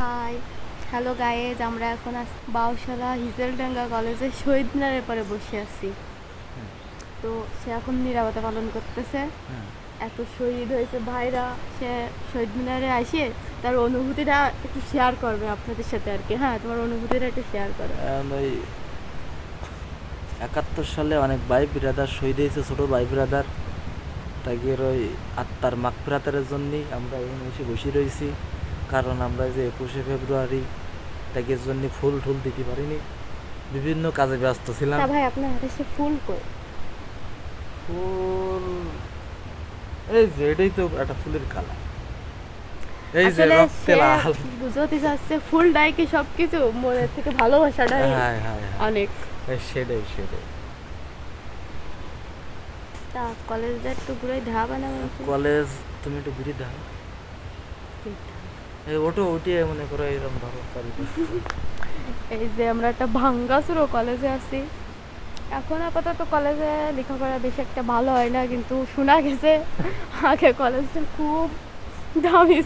Hi hello guys আমরা এখন বাউশালা হিজেলডাঙ্গা কলেজে শহীদ মিনারের পরে বসে আছি। তো সে এখন নিরাপত্তা পালন করতেছে। এত শহীদ হয়েছে ভাইরা। সে শহীদ মিনারে আসে, তার অনুভূতিটা একটু শেয়ার করবে আপনাদের সাথে আর কি। হ্যাঁ তোমার অনুভূতিটা একটু শেয়ার করো। And ওই একাত্তর সালে অনেক ভাই বিরাদার শহীদ হয়েছে, ছোট ভাই বিরাদার তাগির ওই আত্মার মাগফিরাতের জন্যই আমরা এই এসে বসে রয়েছি। কারণ আমরা যে একুশে ফেব্রুয়ারি তাগির জন্য ফুল টুল দিতে পারিনি। বিভিন্ন কাজে ব্যস্ত ছিলাম। ভাই আপনার হাতে সে ফুল কই? ফুল এই যে এটাই তো একটা ফুলের কালার এই যে রক্তে লাল। বুঝতে চাচ্ছে ফুলটাই কি সবকিছু? মনের থেকে ভালোবাসাটাই হ্যাঁ হ্যাঁ হ্যাঁ। অনেক। এই সেটাই সেটাই। তা কলেজটা একটু ঘুরে ধা বানাবো কলেজ তুমি একটু ঘুরে এই ওটো উঠিয়ে মনে করো এরকম চারিপাশে। এই যে আমরা একটা ভাঙ্গাসুরো কলেজে আছি এখন আপাতত কলেজে লেখাপড়া বেশি একটা ভালো হয় না, কিন্তু শোনা গেছে আগে কলেজটা খুব দামি